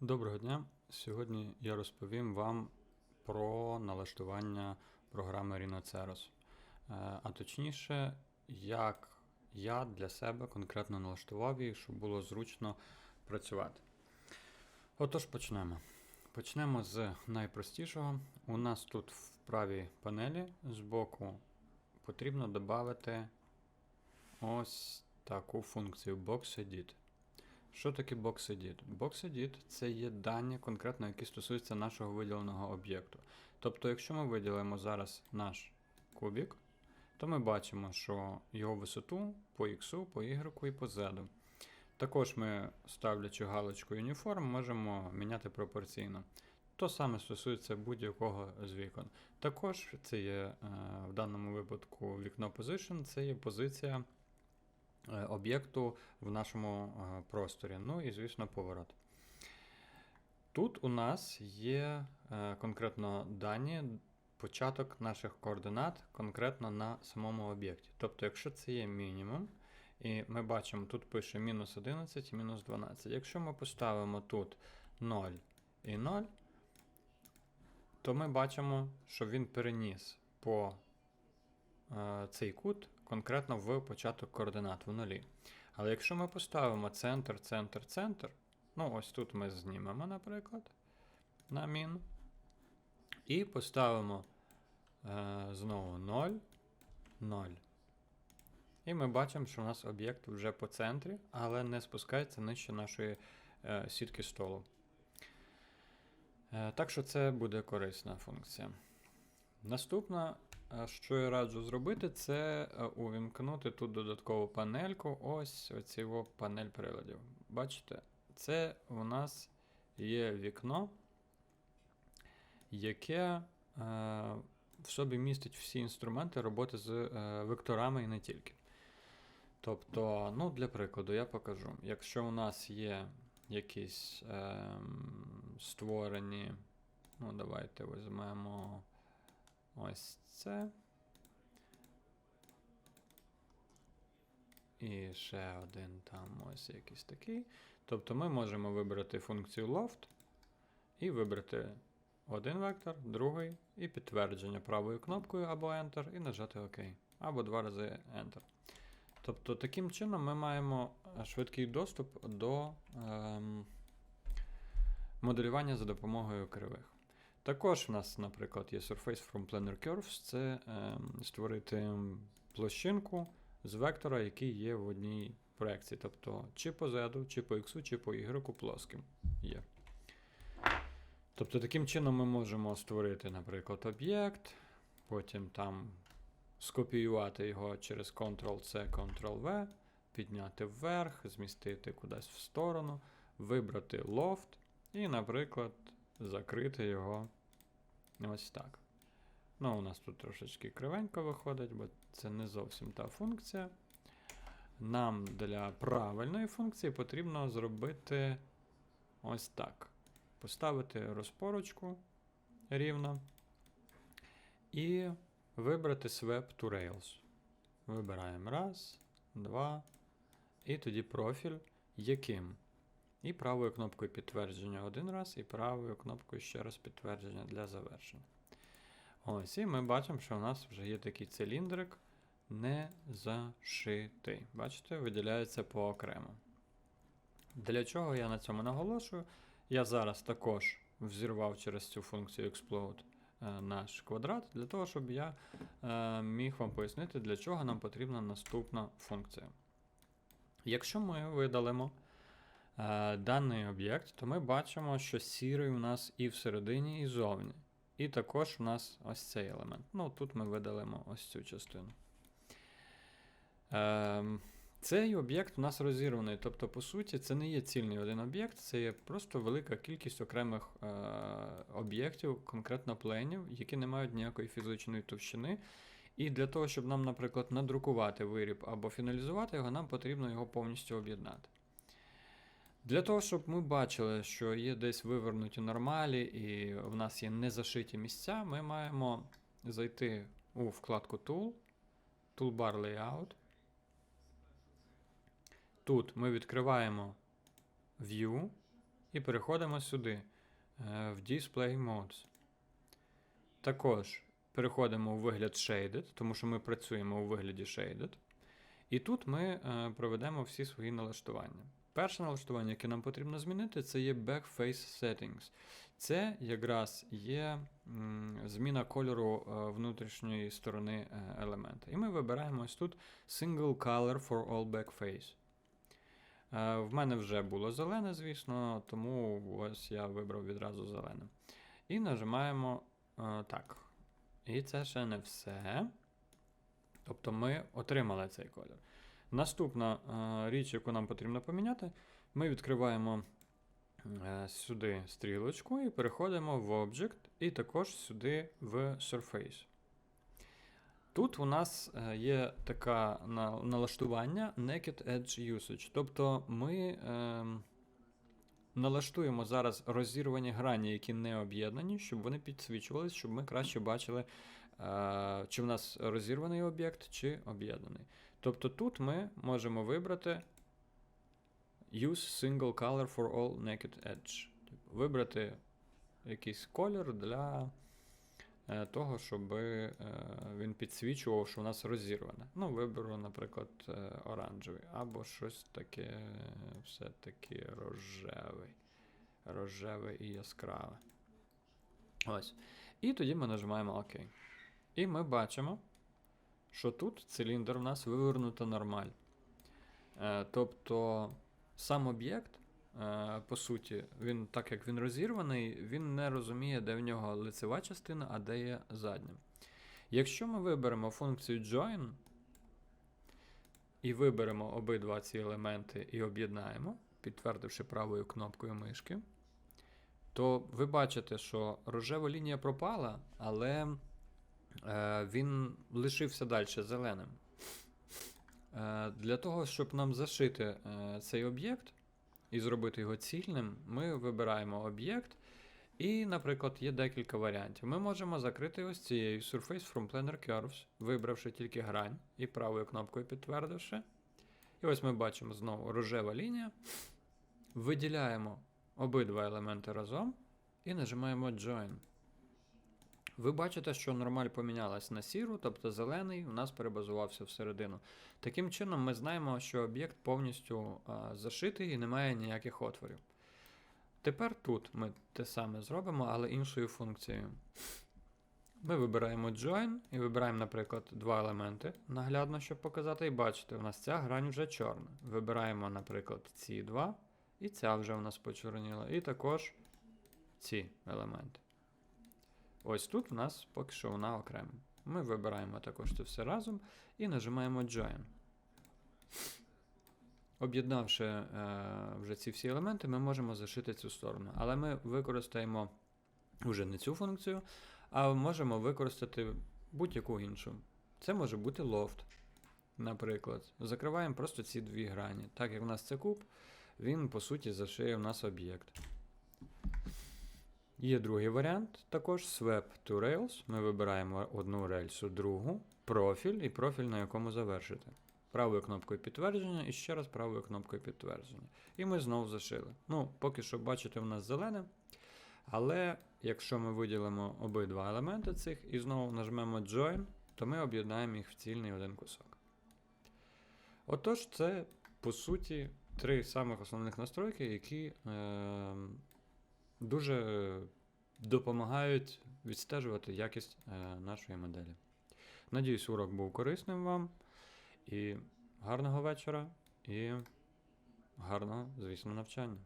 Доброго дня! Сьогодні я розповім вам про налаштування програми Rhinoceros. Е, А точніше, як я для себе конкретно налаштував її, щоб було зручно працювати. Отож, почнемо. Почнемо з найпростішого. У нас тут в правій панелі збоку потрібно додати ось таку функцію BoxEdit. Що таке BoxEdit? BoxEdit це є дані, конкретно, які стосуються нашого виділеного об'єкту. Тобто, якщо ми виділимо зараз наш кубік, то ми бачимо, що його висоту по X, по Y і по Z. Також ми, ставлячи галочку Uniform, можемо міняти пропорційно. То саме стосується будь-якого з вікон. Також це є е, в даному випадку вікно Position, це є позиція об'єкту в нашому е, просторі. Ну і, звісно, поворот. Тут у нас є е, конкретно дані, початок наших координат конкретно на самому об'єкті. Тобто, якщо це є мінімум, і ми бачимо, тут пише мінус 11 і мінус 12. Якщо ми поставимо тут 0 і 0, то ми бачимо, що він переніс по е, цей кут конкретно в початок координат в нулі. Але якщо ми поставимо центр, центр, центр, ну ось тут ми знімемо, наприклад, на мін, і поставимо е, знову 0, 0. І ми бачимо, що у нас об'єкт вже по центрі, але не спускається нижче нашої е, сітки столу. Е, так що це буде корисна функція. Наступна, що я раджу зробити, це е, увімкнути тут додаткову панельку. Ось оці о панель приладів. Бачите, це у нас є вікно, яке е, в собі містить всі інструменти роботи з е, векторами і не тільки. Тобто, ну, для прикладу, я покажу. Якщо у нас є якісь е, створені, ну, давайте візьмемо ось це. І ще один там ось якийсь такий. Тобто ми можемо вибрати функцію loft і вибрати один вектор, другий, і підтвердження правою кнопкою або Enter, і нажати ОК. Або два рази Enter. Тобто, таким чином ми маємо е, швидкий доступ до ем, моделювання за допомогою кривих. Також в нас, наприклад, є Surface from Planar Curves, це ем, створити площинку з вектора, який є в одній проекції. Тобто, чи по Z, чи по X, чи по Y плоским є. Тобто, таким чином ми можемо створити, наприклад, об'єкт, потім там скопіювати його через Ctrl-C, Ctrl-V, підняти вверх, змістити кудись в сторону, вибрати лофт і, наприклад, закрити його ось так. Ну, у нас тут трошечки кривенько виходить, бо це не зовсім та функція. Нам для правильної функції потрібно зробити ось так. Поставити розпорочку рівно. І вибрати Swap to Rails. Вибираємо раз, два. І тоді профіль яким. І правою кнопкою підтвердження один раз, і правою кнопкою ще раз підтвердження для завершення. Ось, і ми бачимо, що у нас вже є такий циліндрик не зашитий. Бачите, виділяється поокремо. Для чого я на цьому наголошую? Я зараз також взірвав через цю функцію Explode е, наш квадрат, для того, щоб я е, міг вам пояснити, для чого нам потрібна наступна функція. Якщо ми видалимо даний об'єкт, то ми бачимо, що сірий у нас і всередині, і зовні. І також у нас ось цей елемент. Ну, тут ми видалимо ось цю частину. Ем, цей об'єкт у нас розірваний. Тобто, по суті, це не є цільний один об'єкт, це є просто велика кількість окремих е, об'єктів, конкретно пленів, які не мають ніякої фізичної товщини. І для того, щоб нам, наприклад, надрукувати виріб або фіналізувати його, нам потрібно його повністю об'єднати. Для того, щоб ми бачили, що є десь вивернуті нормалі і в нас є незашиті місця, ми маємо зайти у вкладку Tool, Toolbar Layout. Тут ми відкриваємо View, і переходимо сюди е, в Display Modes. Також переходимо у вигляд Shaded, тому що ми працюємо у вигляді Shaded. І тут ми е, проведемо всі свої налаштування. Перше налаштування, яке нам потрібно змінити, це є Backface Settings. Це якраз є зміна кольору е, внутрішньої сторони е, елемента. І ми вибираємо ось тут Single Color for All Backface. Е, В мене вже було зелене, звісно, тому ось я вибрав відразу зелене. І нажимаємо так. І це ще не все. Тобто ми отримали цей колір. Наступна е, річ, яку нам потрібно поміняти, ми відкриваємо е, сюди стрілочку і переходимо в Object, і також сюди в Surface. Тут у нас е, є таке налаштування Naked Edge Usage. Тобто ми ем, налаштуємо зараз розірвані грані, які не об'єднані, щоб вони підсвічувалися, щоб ми краще бачили, чи в нас розірваний об'єкт, чи об'єднаний. Тобто тут ми можемо вибрати Use Single Color for All Naked Edge. Тобто Вибрати якийсь колір для е, того, щоб е, він підсвічував, що у нас розірване. Ну, виберу, наприклад, е, оранжевий, або щось таке, все-таки рожевий. Рожеве і яскраве. Ось. І тоді ми нажимаємо ОК. І ми бачимо, що тут циліндр у нас вивернуто нормаль. Е, тобто сам об'єкт, е, по суті, він, так як він розірваний, він не розуміє, де в нього лицева частина, а де є задня. Якщо ми виберемо функцію join і виберемо обидва ці елементи і об'єднаємо, підтвердивши правою кнопкою мишки, то ви бачите, що рожева лінія пропала, але він лишився далі зеленим. Е, для того, щоб нам зашити е, цей об'єкт і зробити його цільним, ми вибираємо об'єкт. І, наприклад, є декілька варіантів. Ми можемо закрити ось цією Surface from Planar Curves, вибравши тільки грань і правою кнопкою підтвердивши. І ось ми бачимо знову рожева лінія. Виділяємо обидва елементи разом і нажимаємо Join. Ви бачите, що нормаль помінялась на сіру, тобто зелений у нас перебазувався всередину. Таким чином, ми знаємо, що об'єкт повністю а, зашитий і немає ніяких отворів. Тепер тут ми те саме зробимо, але іншою функцією. Ми вибираємо Join і вибираємо, наприклад, два елементи наглядно, щоб показати. І бачите, у нас ця грань вже чорна. Вибираємо, наприклад, ці два, і ця вже у нас почорніла. І також ці елементи. Ось тут у нас поки що вона окремо. Ми вибираємо також це все разом і нажимаємо Join. Об'єднавши е, вже ці всі елементи, ми можемо зашити цю сторону. Але ми використаємо вже не цю функцію, а можемо використати будь-яку іншу. Це може бути лофт, наприклад. Закриваємо просто ці дві грані. Так як в нас це куб, він по суті зашиє в нас об'єкт. Є другий варіант, також Swap to Rails. Ми вибираємо одну рельсу, другу, профіль і профіль, на якому завершити. Правою кнопкою підтвердження і ще раз правою кнопкою підтвердження. І ми знову зашили. Ну, поки що, бачите, у нас зелене. Але якщо ми виділимо обидва елементи цих і знову нажмемо Join, то ми об'єднаємо їх в цільний один кусок. Отож, це, по суті, три самих основних настройки, які е, дуже допомагають відстежувати якість е, нашої моделі. Надіюсь, урок був корисним вам. І гарного вечора, і гарного, звісно, навчання.